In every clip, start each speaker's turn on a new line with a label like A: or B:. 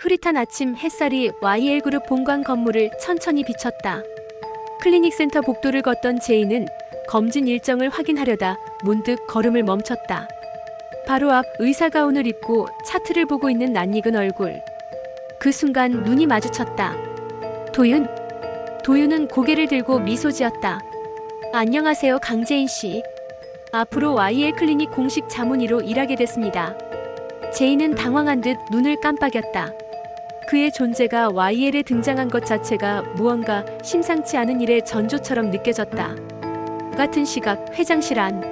A: 흐릿한 아침 햇살이 YL그룹 본관 건물을 천천히 비쳤다. 클리닉 센터 복도를 걷던 제이는 검진 일정을 확인하려다 문득 걸음을 멈췄다. 바로 앞 의사 가운을 입고 차트를 보고 있는 낯익은 얼굴. 그 순간 눈이 마주쳤다. 도윤? 도윤은 고개를 들고 미소 지었다. 안녕하세요, 강재인 씨. 앞으로 YL 클리닉 공식 자문의로 일하게 됐습니다. 제이는 당황한 듯 눈을 깜빡였다. 그의 존재가 YL에 등장한 것 자체가 무언가 심상치 않은 일의 전조처럼 느껴졌다. 같은 시각 회장실 안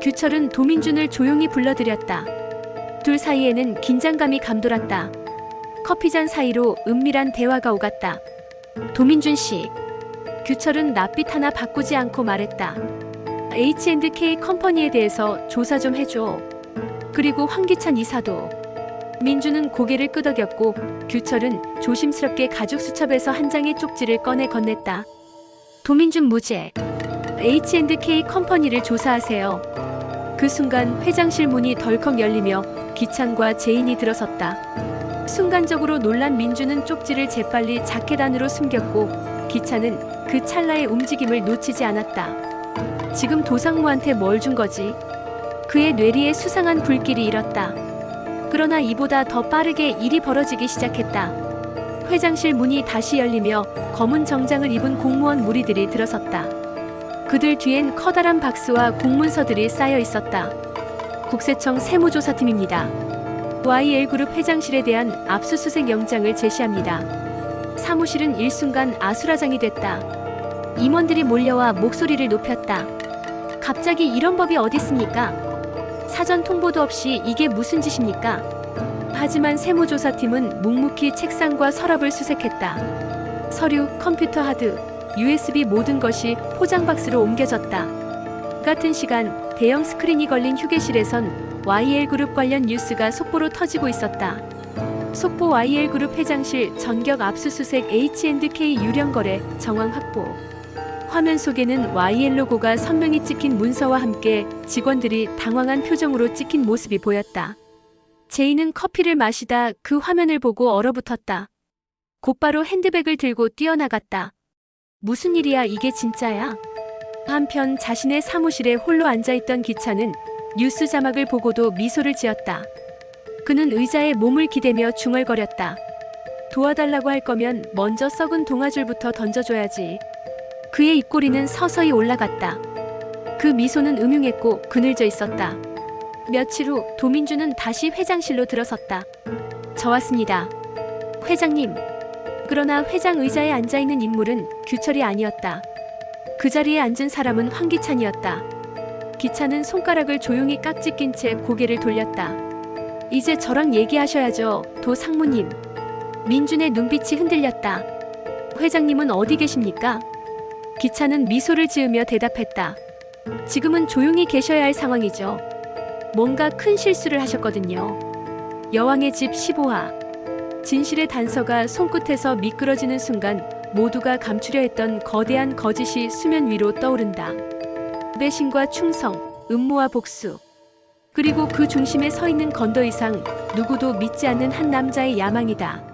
A: 규철은 도민준을 조용히 불러들였다. 둘 사이에는 긴장감이 감돌았다. 커피잔 사이로 은밀한 대화가 오갔다. 도민준 씨. 규철은 낯빛 하나 바꾸지 않고 말했다. H&K 컴퍼니에 대해서 조사 좀 해줘. 그리고 황기찬 이사도. 민주는 고개를 끄덕였고 규철은 조심스럽게 가죽 수첩에서 한 장의 쪽지를 꺼내 건넸다. 도민준 무죄. H&K 컴퍼니를 조사하세요. 그 순간 회장실 문이 덜컥 열리며 기찬과 제인이 들어섰다. 순간적으로 놀란 민주는 쪽지를 재빨리 자켓 안으로 숨겼고 기찬은 그 찰나의 움직임을 놓치지 않았다. 지금 도상무한테 뭘 준 거지? 그의 뇌리에 수상한 불길이 일었다. 그러나 이보다 더 빠르게 일이 벌어지기 시작했다. 회장실 문이 다시 열리며 검은 정장을 입은 공무원 무리들이 들어섰다. 그들 뒤엔 커다란 박스와 공문서들이 쌓여 있었다. 국세청 세무조사팀입니다. YL그룹 회장실에 대한 압수수색 영장을 제시합니다. 사무실은 일순간 아수라장이 됐다. 임원들이 몰려와 목소리를 높였다. 갑자기 이런 법이 어딨습니까? 사전 통보도 없이 이게 무슨 짓입니까? 하지만 세무조사팀은 묵묵히 책상과 서랍을 수색했다. 서류, 컴퓨터 하드, USB 모든 것이 포장 박스로 옮겨졌다. 같은 시간 대형 스크린이 걸린 휴게실에선 YL그룹 관련 뉴스가 속보로 터지고 있었다. 속보 YL그룹 회장실 전격 압수수색 H&K 유령 거래 정황 확보. 화면 속에는 YL 로고가 선명히 찍힌 문서와 함께 직원들이 당황한 표정으로 찍힌 모습이 보였다. 제이는 커피를 마시다 그 화면을 보고 얼어붙었다. 곧바로 핸드백을 들고 뛰어나갔다. 무슨 일이야 이게 진짜야? 한편 자신의 사무실에 홀로 앉아있던 기차는 뉴스 자막을 보고도 미소를 지었다. 그는 의자에 몸을 기대며 중얼거렸다. 도와달라고 할 거면 먼저 썩은 동아줄부터 던져줘야지. 그의 입꼬리는 서서히 올라갔다. 그 미소는 음흉했고 그늘져 있었다. 며칠 후 도민주는 다시 회장실로 들어섰다. 저 왔습니다. 회장님. 그러나 회장 의자에 앉아 있는 인물은 규철이 아니었다. 그 자리에 앉은 사람은 황기찬이었다. 기찬은 손가락을 조용히 깍지 낀 채 고개를 돌렸다. 이제 저랑 얘기하셔야죠, 도 상무님. 민준의 눈빛이 흔들렸다. 회장님은 어디 계십니까? 기찬은 미소를 지으며 대답했다. 지금은 조용히 계셔야 할 상황이죠. 뭔가 큰 실수를 하셨거든요. 여왕의 집 15화. 진실의 단서가 손끝에서 미끄러지는 순간 모두가 감추려 했던 거대한 거짓이 수면 위로 떠오른다. 배신과 충성, 음모와 복수. 그리고 그 중심에 서 있는 건더 이상 누구도 믿지 않는 한 남자의 야망이다.